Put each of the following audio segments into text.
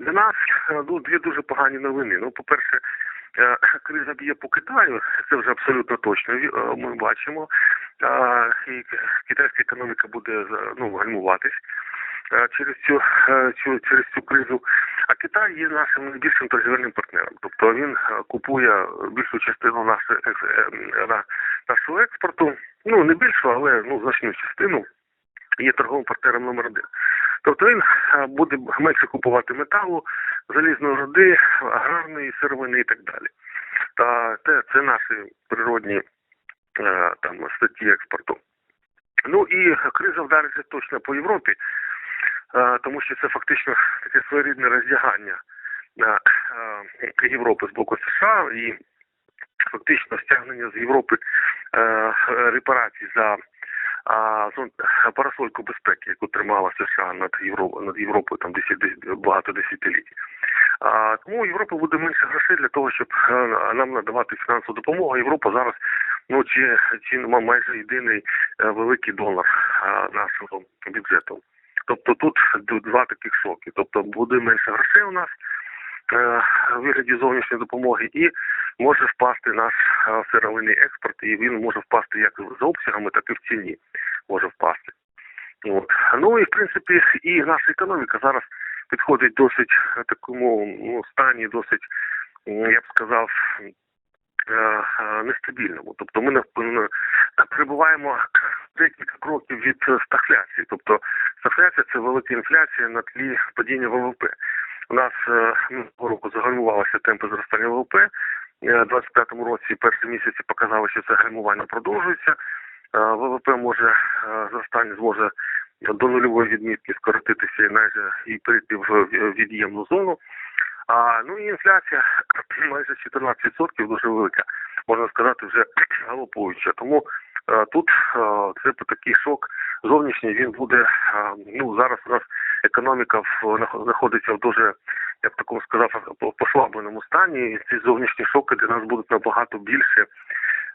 Для нас е, ну, дві дуже погані новини. Ну, по-перше, е, криза б'є по Китаю, це вже абсолютно точно. е, Ми бачимо. І китайська економіка буде ну, гальмуватись через цю, цю через цю кризу. А Китай є нашим найбільшим торгівельним партнером. Тобто він купує більшу частину нашої екс- е, м, на- нашого експорту. Ну не більшу, але ну значну частину є торговим партнером номер один. Тобто він буде менше купувати металу, залізної руди, аграрної сировини і так далі. Та те це наші природні е, там статті експорту. Ну і криза вдарить же точно по Європі, е, тому що це фактично таке своєрідне роздягання е, Європи з боку США і фактично стягнення з Європи репарацій за а, зон, парасольку безпеки, яку тримала США над Європою, над Європою там десять, багато десятиліть. А, тому у Європи буде менше грошей для того, щоб е, нам надавати фінансову допомогу. Європа зараз ну чи, чи майже єдиний е, великий донор е, нашого бюджету. Тобто тут два таких шоки. Тобто буде менше грошей у нас в вигляді зовнішньої допомоги, і може впасти наш е, сировинний експорт, і він може впасти як за обсягами, так і в ціні може впасти. От. Ну і в принципі і наша економіка зараз підходить досить е, такому ну, стані, досить, я б сказав, е, нестабільному. Тобто ми перебуваємо декілька кроків від стагфляції. Тобто стагфляція це велика інфляція на тлі падіння ВВП. У нас минулого року загальмувалися темпи зростання ВВП. Е, У 25-му році перші місяці показали, що це гальмування продовжується. Е, ВВП може е, зростання зможе до нульової відмітки скоротитися і майже і перейти в від'ємну зону. А ну і інфляція майже 14% дуже велика, можна сказати, вже галопуюча. Тому е, тут е, це такий шок зовнішній. Він буде е, ну зараз у нас економіка в знаходиться в дуже я б такому сказав по- послабленому стані. І ці зовнішні шоки для нас будуть набагато більше е,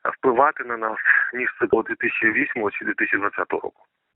впливати на нас ніж це було 2008 чи 2020 року.